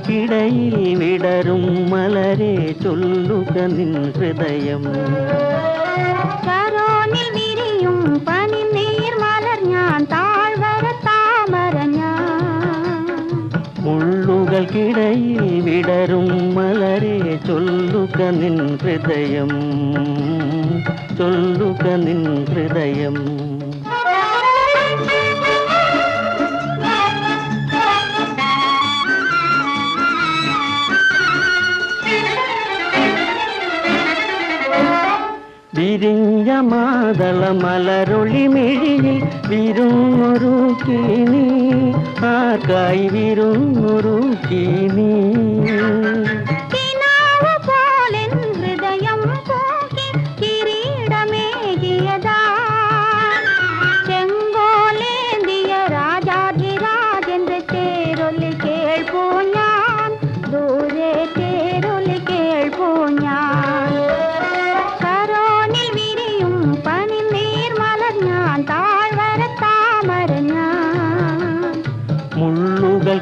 മുള്ളുകൾക്കിടയിൽ വിടരും മലരെ ചൊല്ലുക നിൻ ഹൃദയം. കരോനിൽ വിരിയും പനിനീർ മലർ ഞാൻ താഴ്വര താമര മുള്ളുകൾക്കിടയിൽ വിടരും മലരെ ചൊല്ലുക നിൻ ഹൃദയം. ചൊല്ലുക നിൻ ഹൃദയം. വിരിഞ്ഞ മാതള മലരൊളി മിഴിയിൽ വിരുന്നൊരു കീനി ആർക്കായി വിരുന്നൊരു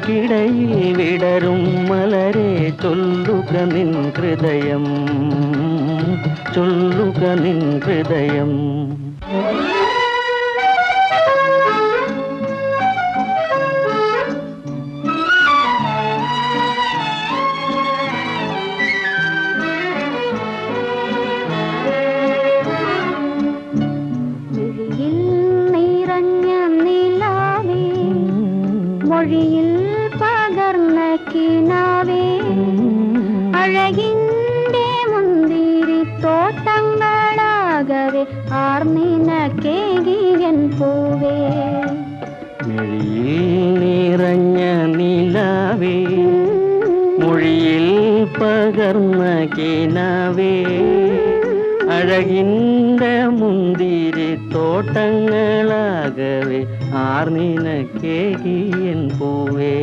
മുള്ളുകൾക്കിടയിൽ വിടരും മലരെ ചൊല്ലുക നിൻ ഹൃദയം. ചൊല്ലുക നിൻ ഹൃദയം. മിഴിയിൽ കിനാവേ അഴകിന്റെ മുന്തിരി തോട്ടങ്ങളാകവേ. ആർന്നിനക്കേകിയൻ പൂവേ. മിഴിയിൽ നിറഞ്ഞ നിലാവേ. മൊഴിയിൽ പകർന്ന കിനാവേ. അഴകിന്റെ മുന്തിരി തോട്ടങ്ങളാകവേ. ആർനിനക്കേകിയൻ പൂവേ.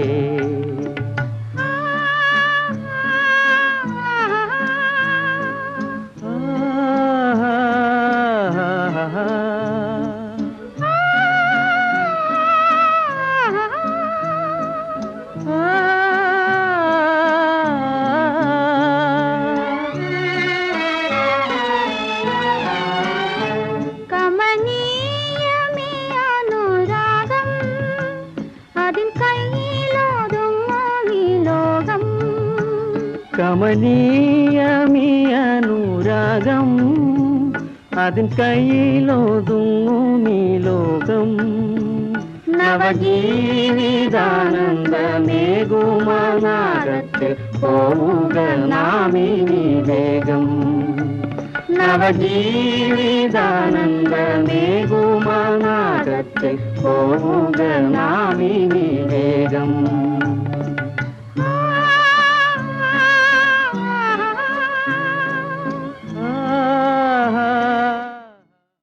കമനീയമീ അനുരാഗം അതിൻ കയ്യിലൊതുങ്ങുമീ ലോകം നവജീവിതാനന്ദമേകുമാനാകത്ത് പോവുക നാമിനി വേഗം നവജീവിതാനന്ദമേകുമാനാകത്ത് പോവുക നാമിനി വേഗം